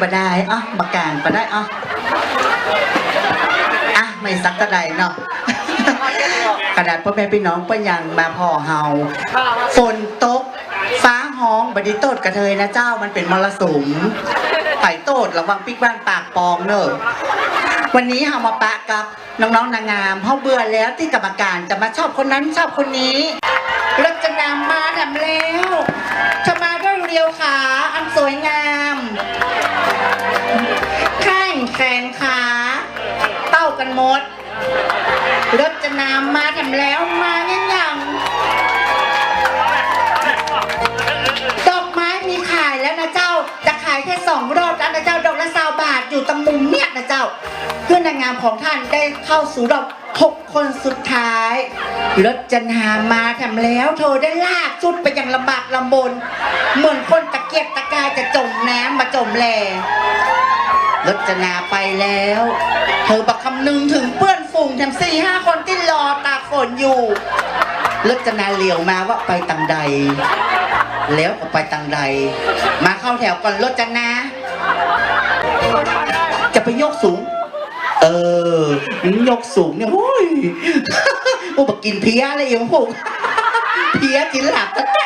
บ่ได้อะบักกางบ่ได้อะอะไม่สักกระไดเนาะกระดาษพ่อแม่พี่น้องเปิ้นยังมาพ่อเฮาฝนตก ฟ้าห้องบดีโตดกระเทยนะเจ้ามันเป็นมรสุมไผ่โตดระวังปิกบ้านปากปองเนอะวันนี้เฮามาปะกับน้องๆนางงามเฮาเบื่อแล้วที่กรรมการจะมาชอบคนนั้นชอบคนนี้รจะนามมาทำแล้วจะมาด้วยเรียวขาอันสวยงาม นขาเต้ากันหมดรถจะนำมาทำแล้วมายังยังดอกไม้มีขายแล้วนะเจ้า จะขายแค่สองรอบแล้วนะเจ้าดอกละสาวบาทอยู่ตรงมุมเนี่ยนะเจ้า เพื่อนนางงามของท่านได้เข้าสู่รอบหกคนสุดท้ายรถจะนามาทำแล้ว เธอได้ลากชุดไปอย่างลำบากลำบน เหมือนคนตะเกียกตะกายจะจมน้ำมาจมแหล รจนาไปแล้ว เธอบักคำนึงถึงเพื่อนฝูงแถมสี่ห้าคนที่รอตากฝนอยู่รจนาเหลียวมาว่าไปตังใด แล้วก็ไปตังใด มาเข้าแถวก่อนรจนาจะไปยกสูง เออยกสูงเนี่ยโอ้ยโอ้บักกินเพี้ยอะไรอย่างพวกเพี้ยกินหลับตะแต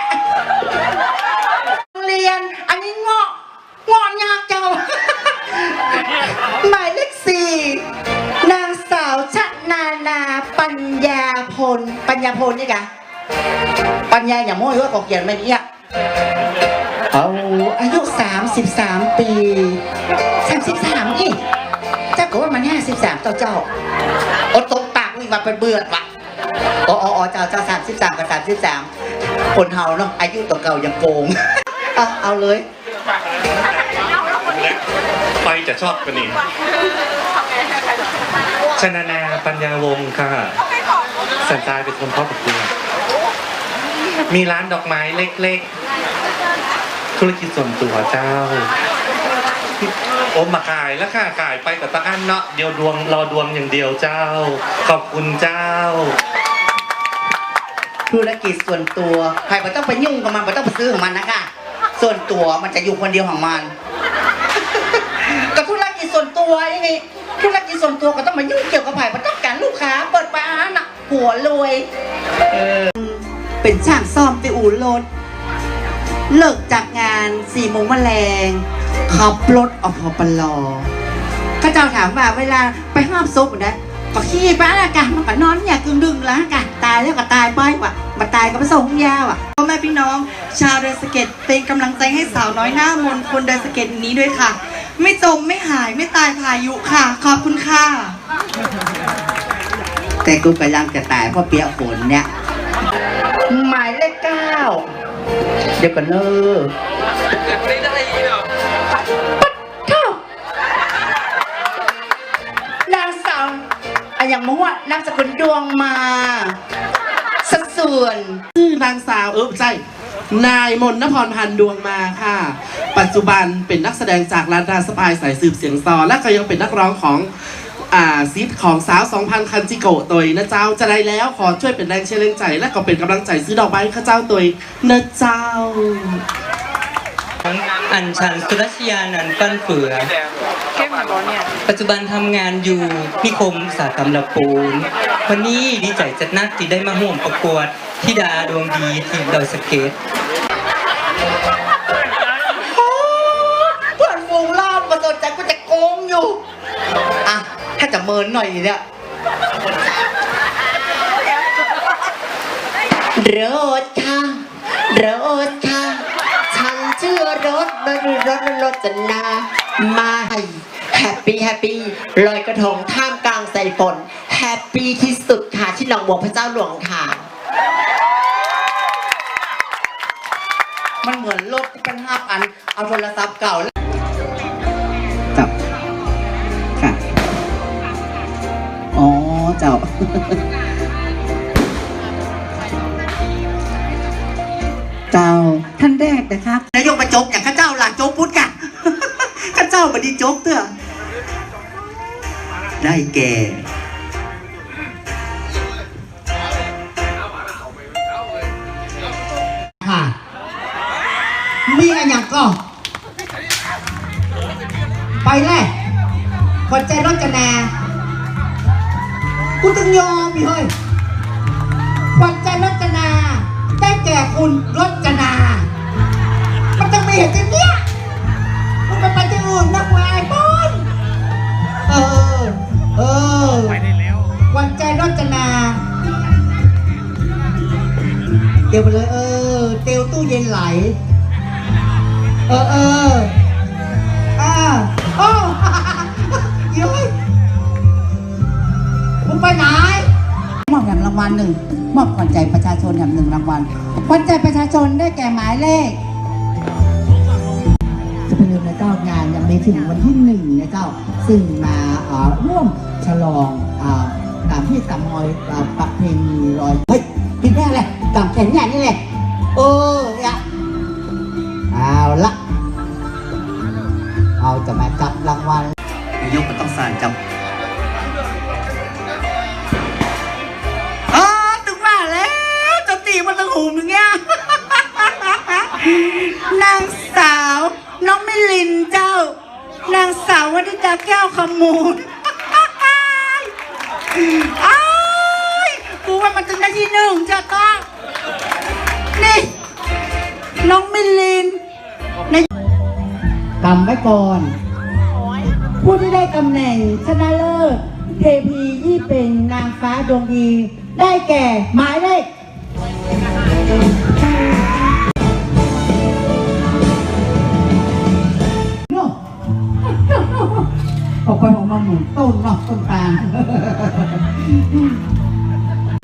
ปัญญาพลนี่กะปัญญาอย่าโม้ยว่าก็เขียนไม่เนี่ยเอาอายุ 33 ปี 33นี่เจ้าก็ว่ามัน 53 เจ้าเจ้าโอตบปากนี่มาเป็นเบื่อวะอ๋ออ๋ออ๋อเจ้าเจ้า33 กับ 33 คนเฮาเนาะอายุตัวเก่ายังโกง เอาเอาเลยไปจะชอบกันนี่ชนานาปัญญาวงศ์ค่ะ สัญจายเป็นคนพ่อประกวดมีร้านดอกไม้เล็กๆ ธุรกิจส่วนตัวเจ้า โอมมาขายแล้วค่ะขายไปกับตาอันเนาะเดียวดวงรอดวงอย่างเดียวเจ้า ขอบคุณเจ้า ธุรกิจส่วนตัวใครไม่ต้องไปยุ่งกับมันไม่ต้องไปซื้อของมันนะคะส่วนตัวมันจะอยู่คนเดียวของมันก็ธุรกิจส่วนตัวยังไงธุรกิจส่วนตัวก็ต้องมายุ่งเกี่ยวกับไผ่มันต้องการลูกค้าเปิดร้านอะ หัวรวย เออ เป็นช่างซ่อมไปอู่รถ เลิกจากงานสี่โมงแมลง ขับรถออกพอปลอข้าเจ้าถามว่าเวลาไปห้ามซุปนะก็ขี้ไปละกันมันก็นอนอย่างกึ่งดึงแล้วกันตายแล้วก็ตายไปว่ะมาตายก็ไปส่งยาว่ะพ่อแม่พี่น้อง ชาวเดินสะเก็ตเป็นกำลังใจให้สาวน้อยหน้ามนต์คนเดินสะเก็ตนี้ด้วยค่ะ ไม่จมไม่หายไม่ตายพายุค่ะ ขอบคุณค่ะ แต่กูกำลังจะตายเพราะเปียกฝนเนี่ย หมายเลขเก้าเดี๋ยวก่อนเนอะเข้านางสาวอะอย่างมั่วนามสกุลดวงมา สักส่วน ชื่อนางสาวเออใช่นายมนนพรพันธ์ดวงมาค่ะ ปัจจุบันเป็นนักแสดงจากร้านดาสปายสายสืบเสียงซอและก็ยังเป็นนักร้องของ อ่าซิทของสาว 2,000 คันจิโกะตัวนะเจ้าจะได้แล้วขอช่วยเป็นแรงเชียร์แรงใจ และก็เป็นกำลังใจซื้อดอกไม้ให้ข้าเจ้าตัวนะเจ้า อัญชันสุรชยานันท์ปั้นเฟือปัจจุบันทำงานอยู่นิคมอุตสาหกรรมละปูน วันนี้ดีใจจัดนักที่ได้มาห่วมประกวดธิดาดวงดีทีมดอยสะเก็ต เมินหน่อยเนี่ยรถค่ะรถค่ะ ฉันชื่อรถบรรถรถจนามาแฮปปี้แฮปปี้ลอยกระทงท่ามกลางสายฝนแฮปปี้ที่สุดค่ะที่หนองบัวพระเจ้าหลวงค่ะ มันเหมือนรถที่เป็นห้าพัน เอาโทรศัพท์เก่า เจ้า เจ้าท่านแรกนะคะนายกมาจกอย่างข้าเจ้าหลังโจกพุทธกันข้าเจ้าบดีโจกเถอะได้แก่ค่ะมีอะไรอย่างก็ ไปแล่ขวัญใจรจนา กูต้องยอมอีเฮ้ยขวัญใจรจนา ได้แก่คุณรจนา มันต้องมีเหตุที่เนี้ยมันไปไปที่อื่นนักวายบอนเออ เออไปได้แล้วขวัญใจรจนา เตียวไปเลยเออ เตียวตู้เย็นไหล เออเอออ่า มึงไปไหนมอบแห่งรางวัลหนึ่งมอบขวัญใจประชาชนแห่งหนึ่งรางวัลขวัญใจประชาชนได้แก่หมายเลขจะเป็นเรื่องนเจ้างานยังไม่ถึงวันที่หนึ่งนะเจ้าซึ่งมาร่วมฉลองตามที่ตำมอยประเพณีลอยเฮ้นแน่เลย เนี่ย นางสาว น้องมิลินเจ้า นางสาววันิดาแก้วขมูลอ้ายกูว่ามันถึงได้ที่หนึ่งจ้ะก็นี่ น้องมิลินกำไว้ก่อน ผู้ที่ได้ตำแหน่งชนะเลิศเทพียี่เป็นนางฟ้าดวงดี ได้แก่หมายเลข โน่ออกไปของมันหมุนต้นเนาะต้นตาล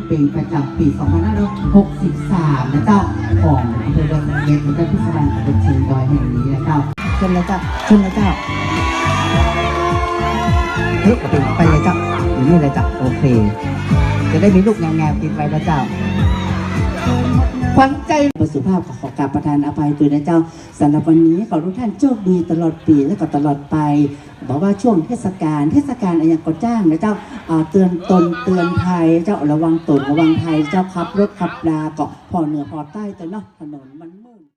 เป็นประจำปี 2563 นะเจ้า ของอำเภอดอนเย็นและพิศดารตำบลเชียงดอยแห่งนี้นะเจ้าเชิญเลยเจ้าเชิญเลยเจ้าเฮ้ยไปเลยเจ้าอยู่นี่เลยเจ้าโอเค จะได้มีลูกงามๆกินไปนะเจ้า ขวัญใจประสุภาพขอขอกราบประทานอภัยตัวนะเจ้าสำหรับวันนี้ขอทุกท่านโชคดีตลอดปีและก็ตลอดไป บอกว่าช่วงเทศกาลเทศกาลอะไรอย่างก็จ้างนะเจ้าเตือนตนเตือนภัยเจ้าระวังตนระวังภัยเจ้าขับรถขับลาเกาะพอเหนือพอใต้แต่เนาะถนนมัน